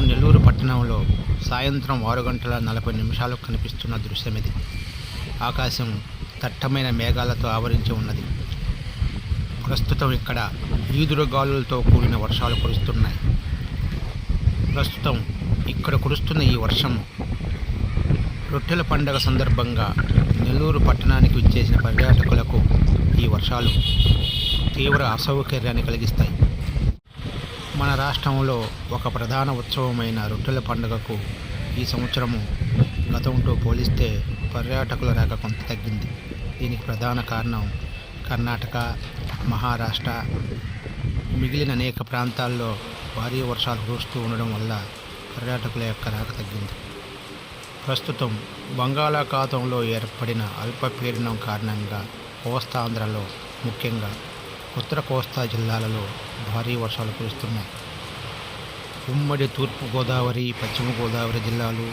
ప్రస్తుతం నెల్లూరు పట్టణంలో సాయంత్రం ఆరు గంటల నలభై నిమిషాలకు కనిపిస్తున్న దృశ్యం ఇది. ఆకాశం దట్టమైన మేఘాలతో ఆవరించి ఉన్నది. ప్రస్తుతం ఇక్కడ ఈదురుగాలులతో కూడిన వర్షాలు కురుస్తున్నాయి. ప్రస్తుతం ఇక్కడ కురుస్తున్న ఈ వర్షం రొట్టెల పండగ సందర్భంగా నెల్లూరు పట్టణానికి విచ్చేసిన పర్యాటకులకు ఈ వర్షాలు తీవ్ర అసౌకర్యాన్ని కలిగిస్తాయి. మన రాష్ట్రంలో ఒక ప్రధాన ఉత్సవమైన రొట్టెల పండుగకు ఈ సంవత్సరము గతంతో పోలిస్తే పర్యాటకుల రాక కొంత తగ్గింది. దీనికి ప్రధాన కారణం కర్ణాటక మహారాష్ట్ర మిగిలిన అనేక ప్రాంతాల్లో భారీ వర్షాలు కురుస్తూ ఉండడం వల్ల పర్యాటకుల యొక్క రాక తగ్గింది. ప్రస్తుతం బంగాళాఖాతంలో ఏర్పడిన అల్పపీడనం కారణంగా కోస్తాంధ్రలో ముఖ్యంగా ఉత్తర కోస్తా జిల్లాలలో భారీ వర్షాలు కురుస్తున్నాయి. ఉమ్మడి తూర్పు గోదావరి పశ్చిమ గోదావరి జిల్లాలు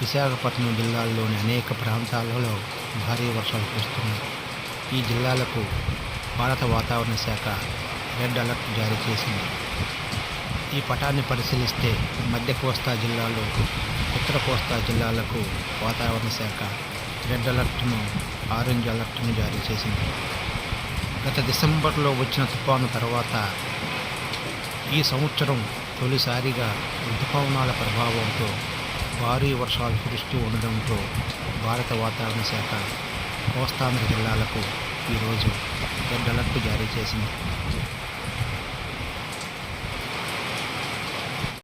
విశాఖపట్నం జిల్లాల్లోని అనేక ప్రాంతాలలో భారీ వర్షాలు కురుస్తున్నాయి. ఈ జిల్లాలకు భారత వాతావరణ శాఖ రెడ్ అలర్ట్ జారీ చేసింది. ఈ పటాన్ని పరిశీలిస్తే మధ్య కోస్తా జిల్లాలో ఉత్తర కోస్తా జిల్లాలకు వాతావరణ శాఖ రెడ్ అలర్ట్ను ఆరెంజ్ అలర్ట్ను జారీ చేసింది. గత డిసెంబర్లో వచ్చిన తుఫాను తర్వాత ఈ సంవత్సరం తొలిసారిగా ఋతుపవనాల ప్రభావంతో భారీ వర్షాలు కురుస్తూ ఉండడంతో భారత వాతావరణ శాఖ కోస్తాంధ్ర జిల్లాలకు ఈరోజు రెడ్ అలర్ట్ జారీ చేసింది.